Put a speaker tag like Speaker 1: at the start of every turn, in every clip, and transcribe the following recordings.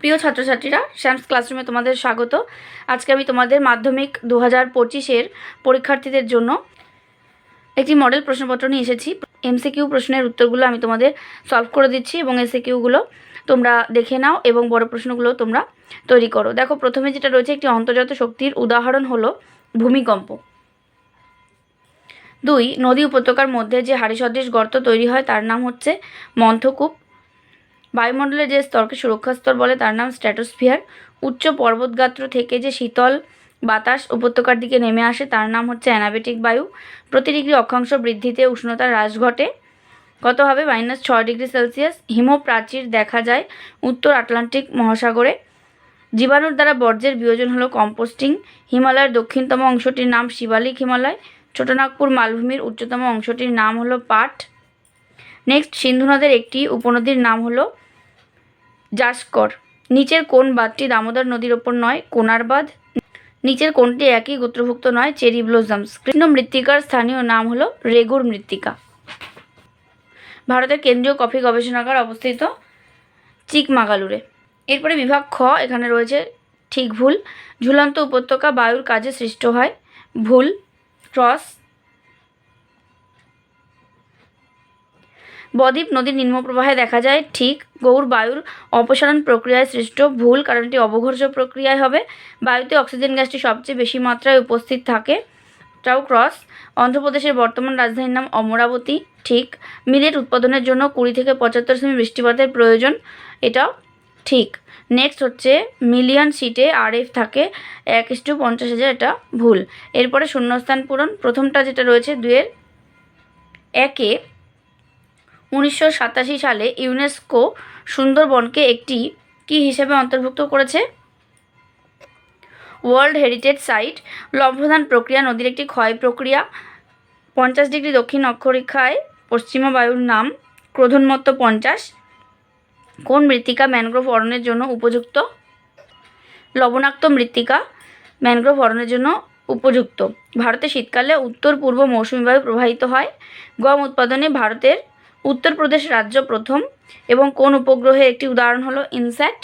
Speaker 1: প্রিয় ছাত্রছাত্রীরা শ্যামস ক্লাসরুমে তোমাদের স্বাগত। আজকে আমি তোমাদের মাধ্যমিক দু হাজার পঁচিশের পরীক্ষার্থীদের জন্য একটি মডেল প্রশ্নপত্র নিয়ে এসেছি। এমসিকিউ প্রশ্নের উত্তরগুলো আমি তোমাদের সলভ করে দিচ্ছি এবং এসিকিউগুলো তোমরা দেখে নাও এবং বড় প্রশ্নগুলো তোমরা তৈরি করো। দেখো, প্রথমে যেটা রয়েছে, একটি অন্তর্জাত শক্তির উদাহরণ হলো ভূমিকম্প। দুই, নদী উপত্যকার মধ্যে যে হাড়ি সদৃশ গর্ত তৈরি হয়, তার নাম হচ্ছে মন্থকূপ। বায়ুমণ্ডলের যে স্তরকে সুরক্ষা স্তর বলে তার নাম স্ট্র্যাটোস্ফিয়ার। উচ্চ পর্বতগাত্র থেকে যে শীতল বাতাস উপত্যকার দিকে নেমে আসে, তার নাম হচ্ছে অ্যানাবেটিক বায়ু। প্রতি ডিগ্রি অক্ষাংশ বৃদ্ধিতে উষ্ণতার হ্রাস ঘটে। কত হবে মাইনাস ছয় ডিগ্রি সেলসিয়াস। হিমপ্রাচীর দেখা যায় উত্তর আটলান্টিক মহাসাগরে। জীবাণুর দ্বারা বর্জ্যের বিয়োজন হলো কম্পোস্টিং। হিমালয়ের দক্ষিণতম অংশটির নাম শিবালিক হিমালয়। ছোটনাগপুর মালভূমির উচ্চতম অংশটির নাম হলো পাট। নেক্সট সিন্ধু নদের একটি উপনদীর নাম হলো জাসকর। নিচের কোন বাঁধটি দামোদর নদীর ওপর নয় কোনার বাঁধ। নিচের কোনটি একই গোত্রভুক্ত নয় চেরি ব্লোজমস কৃষ্ণ মৃত্তিকার স্থানীয় নাম হলো রেগুর মৃত্তিকা। ভারতের কেন্দ্রীয় কফি গবেষণাগার অবস্থিত চিকমাগালুরে। এরপরে বিভাগ খ, এখানে রয়েছে ঠিক ভুল। ঝুলন্ত উপত্যকা বায়ুর কাজে সৃষ্ট হয়। ভুল ক্রস বদ্বীপ নদীর নিম্নপ্রবাহে দেখা যায়, ঠিক গৌর বায়ুর অপসারণ প্রক্রিয়ায় সৃষ্ট ভুল কারণ এটি অবঘর্ষ প্রক্রিয়ায় হবে। বায়ুতে অক্সিজেন গ্যাসটি সবচেয়ে বেশি মাত্রায় উপস্থিত থাকে। টাও ক্রস, অন্ধ্রপ্রদেশের বর্তমান রাজধানীর নাম অমরাবতী, ঠিক মিলেট উৎপাদনের জন্য কুড়ি থেকে পঁচাত্তর সেমি বৃষ্টিপাতের প্রয়োজন। এটাও ঠিক। নেক্সট হচ্ছে, মিলিয়ন সিটে আরএফ থাকে, এক ইস্টু পঞ্চাশ হাজার এটা ভুল। এরপরে শূন্যস্থান পূরণ, প্রথমটা যেটা রয়েছে দুয়ের একে উনিশশো সাতাশি সালে ইউনেস্কো সুন্দরবনকে একটি কী হিসেবে অন্তর্ভুক্ত করেছে? ওয়ার্ল্ড হেরিটেজ সাইট লম্ফদান প্রক্রিয়া, নদীর একটি ক্ষয় প্রক্রিয়া, পঞ্চাশ ডিগ্রি দক্ষিণ অক্ষরেখায় পশ্চিমা বায়ুর নাম, ক্রোধনমত্ত পঞ্চাশ। কোন মৃত্তিকা ম্যানগ্রোভ অরণ্যের জন্য উপযুক্ত? লবণাক্ত মৃত্তিকা ম্যানগ্রোভ অরণ্যের জন্য উপযুক্ত। ভারতে শীতকালে উত্তর পূর্ব মৌসুমী বায়ু প্রবাহিত হয়। গম উৎপাদনে ভারতের উত্তরপ্রদেশ রাজ্য প্রথম এবং কোন উপগ্রহের একটি উদাহরণ হলো ইনস্যাট?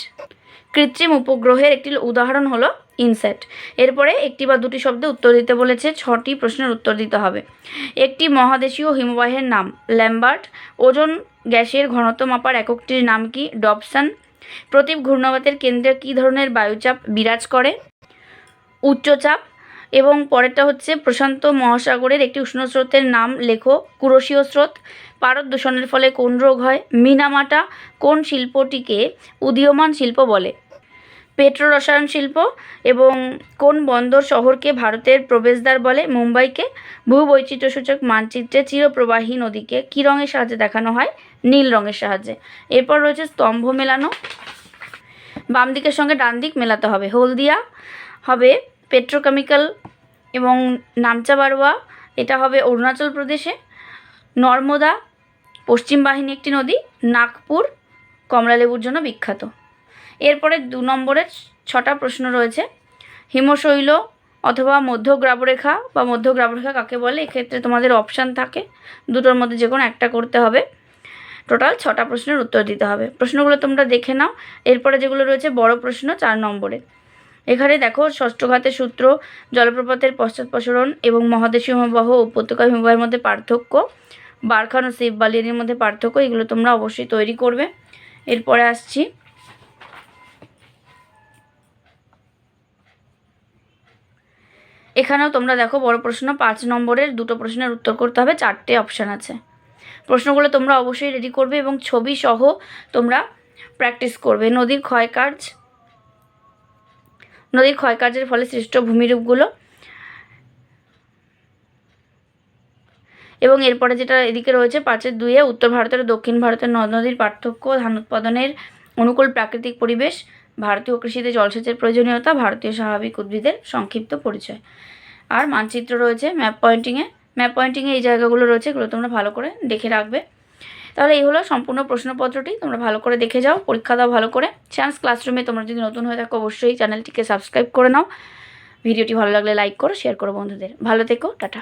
Speaker 1: কৃত্রিম উপগ্রহের একটি উদাহরণ হলো ইনস্যাট। এরপরে একটি বা দুটি শব্দে উত্তর দিতে বলেছে, ছটি প্রশ্নের উত্তর দিতে হবে। একটি মহাদেশীয় হিমবাহের নাম ল্যাম্বার্ট। ওজন গ্যাসের ঘনত্ব মাপার এককটির নাম কি ডবসন? প্রতীপ ঘূর্ণাবাতের কেন্দ্রে কী ধরনের বায়ুচাপ বিরাজ করে? উচ্চচাপ এবং পরেরটা হচ্ছে প্রশান্ত মহাসাগরের একটি উষ্ণ স্রোতের নাম লেখো কুরসীয় স্রোত। পারদ দূষণের ফলে কোন রোগ হয়? মিনামাটা কোন শিল্পটিকে উদীয়মান শিল্প বলে? পেট্রো রসায়ন শিল্প এবং কোন বন্দর শহরকে ভারতের প্রবেশদ্বার বলে? মুম্বাইকে ভূবৈচিত্র্যসূচক মানচিত্রে চিরপ্রবাহী নদীকে কী রঙের সাহায্যে দেখানো হয়? নীল রঙের সাহায্যে। এরপর রয়েছে স্তম্ভ মেলানো। বাম দিকের সঙ্গে ডান দিক মেলাতে হবে। হলদিয়া হবে পেট্রোকেমিক্যাল এবং নামচা বারোয়া এটা হবে অরুণাচল প্রদেশে। নর্মদা, পশ্চিম বাহিনী একটি নদী, নাগপুর, কমলালেবুর জন্য বিখ্যাত। এরপরে দু নম্বরের ছটা প্রশ্ন রয়েছে। হিমশৈল অথবা মধ্য গ্রাবরেখা বা মধ্য গ্রাবরেখা কাকে বলে? এক্ষেত্রে তোমাদের অপশান থাকে। দুটোর মধ্যে যে কোনো একটা করতে হবে। টোটাল ছটা প্রশ্নের উত্তর দিতে হবে। প্রশ্নগুলো তোমরা দেখে নাও। এরপরে যেগুলো রয়েছে, বড় প্রশ্ন চার নম্বরে। এখানে দেখো ষষ্ঠঘাতের সূত্র, জলপ্রপাতের পশ্চাৎপসরণ এবং মহাদেশীয় হিমবাহ উপত্যকা হিমবাহের মধ্যে পার্থক্য, বারখান ও শিব বালিয়ানির মধ্যে পার্থক্য, এগুলো তোমরা অবশ্যই তৈরি করবে। এরপরে আসছি। এখানেও তোমরা দেখো, বড় প্রশ্ন, পাঁচ নম্বরের দুটো প্রশ্নের উত্তর করতে হবে, চারটে অপশান আছে। প্রশ্নগুলো তোমরা অবশ্যই রেডি করবে এবং ছবি সহ তোমরা প্র্যাকটিস করবে। নদীর ক্ষয়কার্য নদীর ক্ষয়কার্যের ফলে সৃষ্ট ভূমিরূপগুলো। এবং এরপরে যেটা এদিকে রয়েছে পাঁচের দুইয়ে উত্তর ভারতের দক্ষিণ ভারতের নদ নদীর পার্থক্য ধান উৎপাদনের অনুকূল প্রাকৃতিক পরিবেশ, ভারতীয় কৃষিতে জলসেচের প্রয়োজনীয়তা, ভারতীয় স্বাভাবিক উদ্ভিদের সংক্ষিপ্ত পরিচয়। আর মানচিত্র রয়েছে ম্যাপ পয়েন্টিংয়ে। ম্যাপ পয়েন্টিংয়ে এই জায়গাগুলো রয়েছে, এগুলো তোমরা ভালো করে দেখে রাখবে। তাহলে এই হলো সম্পূর্ণ প্রশ্নপত্রটি। তোমরা ভালো করে দেখে যাও, পরীক্ষা দাও ভালো করে। চান্স ক্লাসরুমে তোমরা যদি নতুন হয়ে থাকো, অবশ্যই চ্যানেলটিকে সাবস্ক্রাইব করে নাও। ভিডিওটি ভালো লাগলে লাইক করো শেয়ার করো বন্ধুদের। ভালো থেকো, টাটা।